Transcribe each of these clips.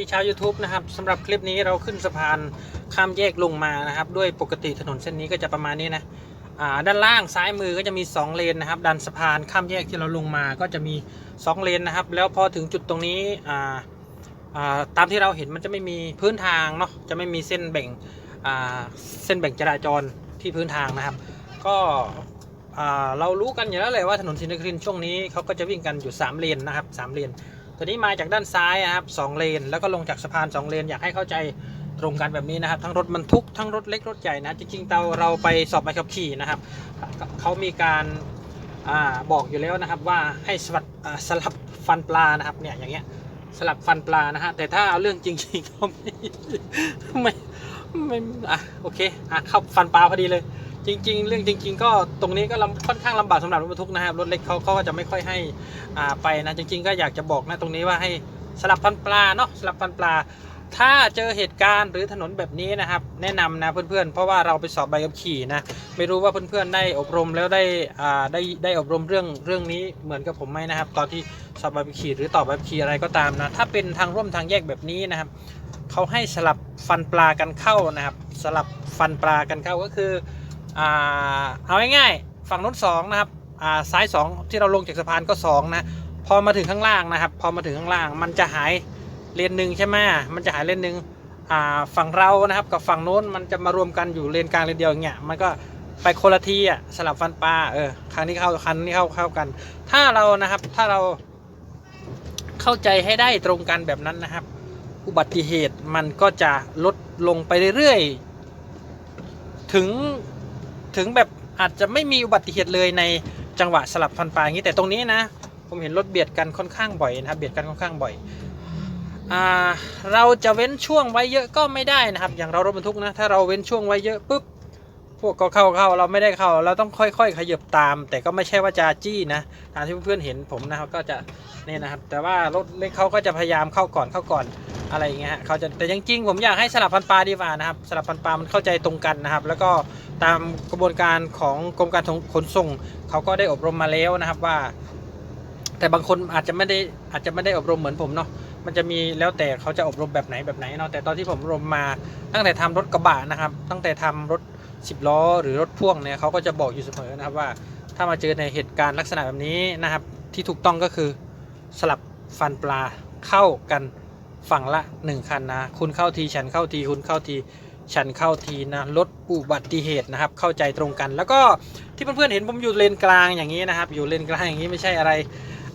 ที่ชาว YouTube นะครับสำหรับคลิปนี้เราขึ้นสะพานข้ามแยกลงมานะครับ ด้วยปกติถนนเส้นนี้ก็จะประมาณนี้นะด้านล่างซ้ายมือก็จะมี 2 เลนนะครับดันสะพานข้ามแยกที่เราลงมาก็จะมี 2 เลนนะครับ แล้วพอถึงจุดตรงนี้ตามที่เราเห็นมันจะไม่มีพื้นทางเนาะจะไม่มีเส้นแบ่งเส้นแบ่งจราจรที่พื้นทางนะครับ ก็เรารู้กันอยู่แล้วเลยว่าถนนศรีนครินทร์ช่วงนี้เขาก็จะวิ่งกันอยู่ 3 เลนนะครับสามเลน ตัวนี้มาจากด้านซ้ายนะครับสองเลน แล้วก็ลงจากสะพานสองเลน อยากให้เข้าใจตรงกันแบบนี้นะครับ ทั้งรถบรรทุกทั้งรถเล็กรถใหญ่นะ จริงๆเราเราไปสอบใบขับขี่นะครับเขามีการอาบอกอยู่แล้วนะครับว่าให้สลับสลับฟันปลานะครับเนี่ยอย่างเงี้ยสลับฟันปลานะฮะแต่ถ้าเอาเรื่องจริงๆเขาไม่ไม่ไม่อะโอเคอะเข้าฟันปลาพอดีเลย จริง ๆ เรื่องจริง ๆ ก็ตรงนี้ก็ค่อนข้างลำบากสำหรับรถบรรทุกนะครับรถเล็กเขาเขาก็จะไม่ค่อยให้อ่าไปนะจริง ๆ ก็อยากจะบอกนะตรงนี้ว่าให้สลับฟันปลาเนาะสลับฟันปลา ถ้าเจอเหตุการณ์หรือถนนแบบนี้นะครับ แนะนำนะเพื่อนๆ เพราะว่าเราไปสอบใบขับขี่นะไม่รู้ว่าเพื่อนๆได้อบรมแล้วได้อ่าได้ได้อบรมเรื่องเรื่องนี้เหมือนกับผมไหมนะครับ ตอนที่สอบใบขับขี่หรือต่อใบขับขี่อะไรก็ตามนะถ้าเป็นทางร่วมทางแยกแบบนี้นะครับเขาให้สลับฟันปลากันเข้านะครับ สลับฟันปลากันเข้าก็คือ อ่าเอาง่ายๆฝั่งนู้นสองนะครับอ่าซ้ายสองที่เราลงจากสะพานก็สองนะพอมาถึงข้างล่างนะครับ พอมาถึงข้างล่างมันจะหายเลนหนึ่งใช่ไหมมันจะหายเลนหนึ่งอ่าฝั่งเรานะครับกับฝั่งโน้นมันจะมารวมกันอยู่เลนกลางเลนเดียวอย่างเงี้ยมันก็ไปคนละทีอะสลับฟันปลาเออครั้งนี้เข้าครั้งนี้เข้าเข้ากัน ถ้าเรานะครับถ้าเราเข้าใจให้ได้ตรงกันแบบนั้นนะครับ อุบัติเหตุมันก็จะลดลงไปเรื่อยๆถึง ถึงแบบอาจจะไม่มีอุบัติเหตุเลยในจังหวะสลับฟันปลาอย่างนี้แต่ตรงนี้นะ ผมเห็นรถเบียดกันค่อนข้างบ่อยนะครับเบียดกันค่อนข้างบ่อยอเราจะเว้นช่วงไว้เยอะก็ไม่ได้นะครับ อย่างเรารถบรรทุกนะถ้าเราเว้นช่วงไว้เยอะปุ๊บพวกก็เข้าเข้าเราไม่ได้เข้า เราต้องค่อย ๆ ขยับตาม แต่ก็ไม่ใช่ว่าจะจี้นะตามที่เพื่อนๆเห็นผมนะครับก็จะเนี่ยนะครับ แต่ว่ารถเล็กเขาก็จะพยายามเข้าก่อนเข้าก่อน อะไรอย่างเงี้ยเขาจะแต่จริงๆผมอยากให้สลับพันปลาดีกว่านะครับสลับพันปลามันเข้าใจตรงกันนะครับ แล้วก็ตามกระบวนการของกรมการขนส่งเขาก็ได้อบรมมาแล้วนะครับว่า แต่บางคนอาจจะไม่ได้อาจจะไม่ได้อบรมเหมือนผมเนาะมันจะมีแล้วแต่เขาจะอบรมแบบไหนแบบไหนเนาะแต่ตอนที่ผมอบรมมาตั้งแต่ทำรถกระบะนะครับ ตั้งแต่ทำรถ10ล้อหรือรถพ่วงเนี่ยเขาก็จะบอกอยู่เสมอนะครับว่า ถ้ามาเจอในเหตุการณ์ลักษณะแบบนี้นะครับ ที่ถูกต้องก็คือสลับฟันปลาเข้ากัน ฝั่งละ 1 คันนะ คุณเข้าทีฉันเข้าทีคุณเข้าทีฉันเข้าทีนะลดอุบัติเหตุนะครับ เข้าใจตรงกัน แล้วก็ที่เพื่อนๆเห็นผมอยู่เลนกลางอย่างนี้นะครับ อยู่เลนกลางอย่างนี้ไม่ใช่อะไร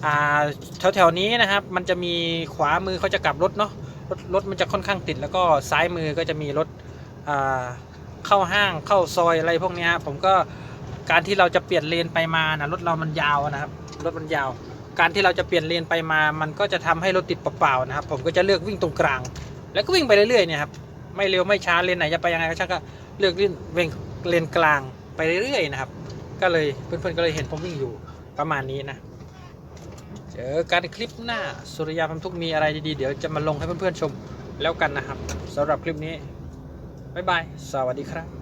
อ่าแถวๆนี้นะครับ มันจะมีขวามือเขาจะกลับรถเนาะรถรถมันจะค่อนข้างติด แล้วก็ซ้ายมือก็จะมีรถอ่าเข้าห้างเข้าซอยอะไรพวกนี้ผมก็การที่เราจะเปลี่ยนเลนไปมานะรถเรามันยาวนะครับ รถมันยาว การที่เราจะเปลี่ยนเลนไปมา มันก็จะทำให้รถติดเปล่าๆนะครับ ผมก็จะเลือกวิ่งตรงกลาง แล้วก็วิ่งไปเรื่อยๆเนี่ยครับไม่เร็วไม่ช้าเลนไหนจะไปยังไงก็ช่างก็เลือกวิ่งเวงเลนกลางไปเรื่อยๆนะครับ ก็เลยเพื่อนๆก็เลยเห็นผมวิ่งอยู่ประมาณนี้นะเจอกันคลิปหน้าสุริยาพันทุกมีอะไรดีๆเดี๋ยวจะมาลงให้เพื่อนๆชมแล้วกันนะครับสำหรับคลิปนี้บ๊ายบายสวัสดีครับ